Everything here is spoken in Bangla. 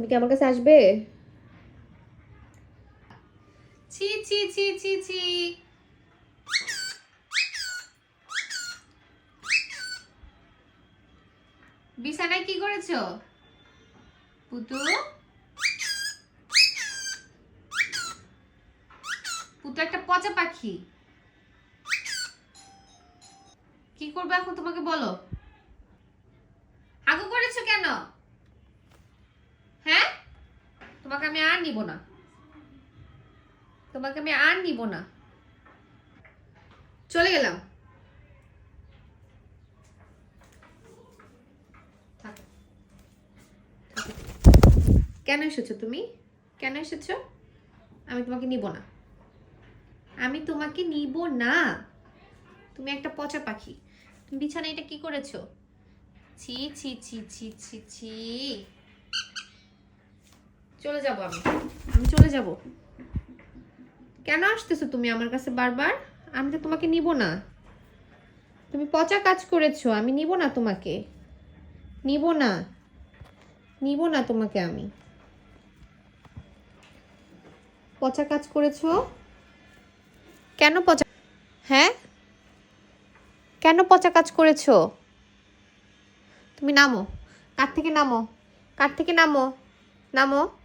তুমি কি আমার কাছে আসবে? ছি ছি ছি ছি ছি। বিছানায় কি করেছ? পুতু? পুতু একটা পচা পাখি। কি করবে এখন তোমাকে বলো? আগু করেছ কেন হ্যাঁ তোমাকে আমি আর নিব না। তোমাকে আমি আর নিব না। চলে গেলাম। কেন এসেছ তুমি? কেন এসেছ? আমি তোমাকে নিব না। আমি তোমাকে নিব না। তুমি একটা পচা পাখি। তুমি বিছানায় এটা কি করেছ? ছি ছি ছি ছি ছি ছি। চলে যাব আমি। আমি চলে যাব। কেন আসতেছো তুমি আমার কাছে বারবার? আমি তো তোমাকে নিব না। তুমি পচা কাজ করেছ, আমি নিব না তোমাকে। নিব না। নিব না তোমাকে আমি। পচা কাজ করেছ? কেন পচা হ্যাঁ? কেন পচা কাজ করেছ? তুমি নামো। কার থেকে নামো? কার থেকে নামো? নামো।